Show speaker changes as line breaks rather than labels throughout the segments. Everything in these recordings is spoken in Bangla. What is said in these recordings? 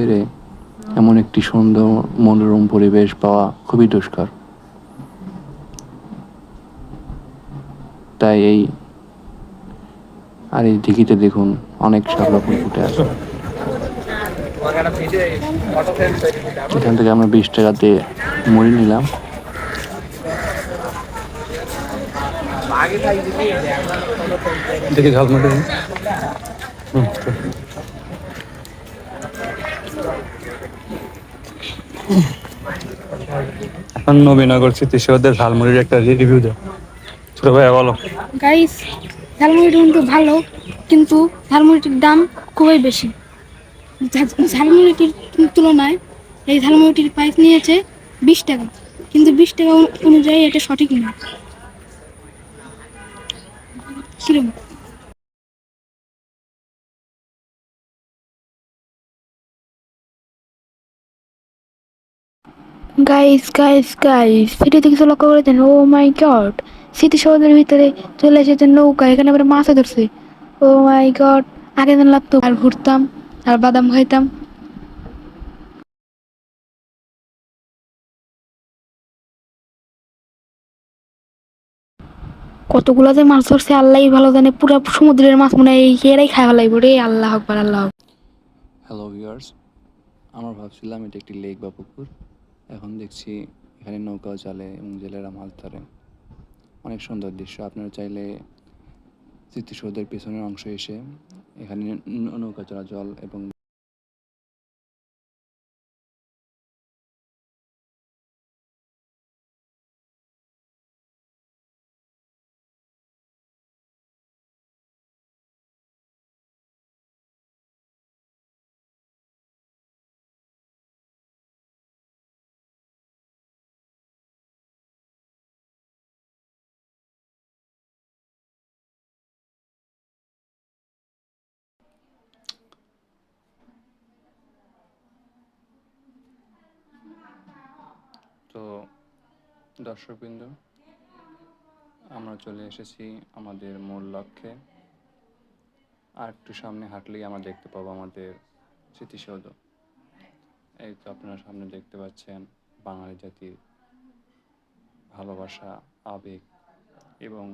ছেড়ে এমন একটি সুন্দর মনোরম পরিবেশ পাওয়া খুবই দুষ্কর। তাই এই আর এই দিঘিতে দেখুন, অনেক শাপলা ফুটে আছে। এখান থেকে আমরা বিশ টাকাতে মুড়ি নিলাম।
দেখি ঝালমুড়ি। এখন নবীনগর স্মৃতিসৌধের ঝালমুড়ির একটা রিভিউ দাও। ছোট ভাইয়া, বলো।
গাইস ঝালমুড়িটা কিন্তু ভালো, কিন্তু ঝালমুড়িটির দাম খুবই বেশি। ঝালমুড়িটির তুলনায় এই ঝালমুড়িটির প্রাইস নিয়েছে বিশ টাকা, কিন্তু বিশ টাকা অনুযায়ী এটা সঠিক না কিরম গাইস গাইস গাইস ভিডিওতে কিছু লক্ষ্য করেছেন ও মাই গড স্মৃতিসৌধের ভিতরে চলে এসেছে নৌকা, এখানে আবার মাছও ধরছে। ও মাই গড আগে দিন লাগতো, আর ঘুরতাম, আর বাদাম খাইতাম। কতগুলো যে মাছ ধরছে, আল্লাহই ভালো জানে, পুরো সমুদ্রের মাছ মনে হয় এরাই খাই ফেলাইব রে। আল্লাহ আকবার, আল্লাহ।
হ্যালো ভিউয়ার্স আমরা ভাবছিলাম এটা একটি লেক বা পুকুর। এখন দেখছি এখানে নৌকাও চলে এবং জেলেরা মাছ ধরে। অনেক সুন্দর দৃশ্য। আপনারা চাইলে স্মৃতিসৌধের পেছনের অংশ এসে এখানে নৌকা চলাচল এবং তো দর্শকবৃন্দ, আমরা চলে এসেছি আমাদের মূল লক্ষ্যে। আর একটু সামনে হাঁটলেই আমরা দেখতে পাবো আমাদের স্মৃতিসৌধ। এই তো আপনারা সামনে দেখতে পাচ্ছেন বাঙালি জাতির ভালোবাসা, আবেগ এবং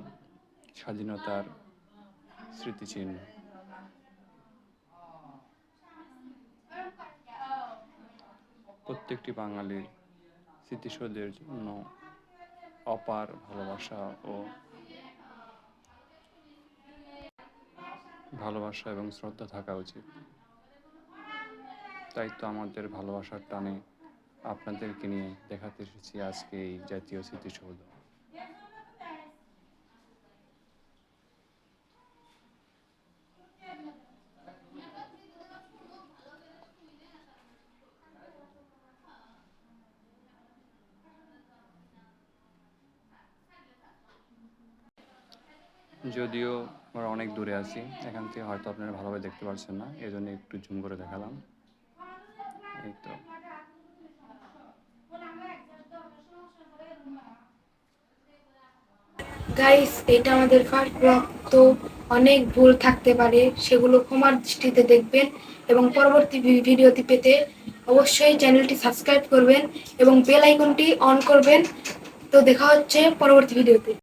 স্বাধীনতার স্মৃতিচিহ্ন। প্রত্যেকটি বাঙালির স্মৃতিসৌধের জন্য অপার ভালোবাসা ও ভালোবাসা এবং শ্রদ্ধা থাকা উচিত। তাই তো আমাদের ভালোবাসার টানে আপনাদেরকে নিয়ে দেখাতে এসেছি আজকে এই জাতীয় স্মৃতিসৌধ। যদিও আমরা অনেক দূরে আছি, এখান থেকে হয়তো আপনারা ভালোভাবে দেখতে পাচ্ছেন না এই জন্য একটু জুম করে দেখালাম। এই তো।
গাইস এটা আমাদের ফার্স্ট ব্লগ তো অনেক ভুল থাকতে পারে, সেগুলো ক্ষমার দৃষ্টিতে দেখবেন এবং পরবর্তী ভিডিওটি পেতে অবশ্যই চ্যানেলটি সাবস্ক্রাইব করবেন এবং বেল আইকনটি অন করবেন। তো দেখা হচ্ছে পরবর্তী ভিডিওতে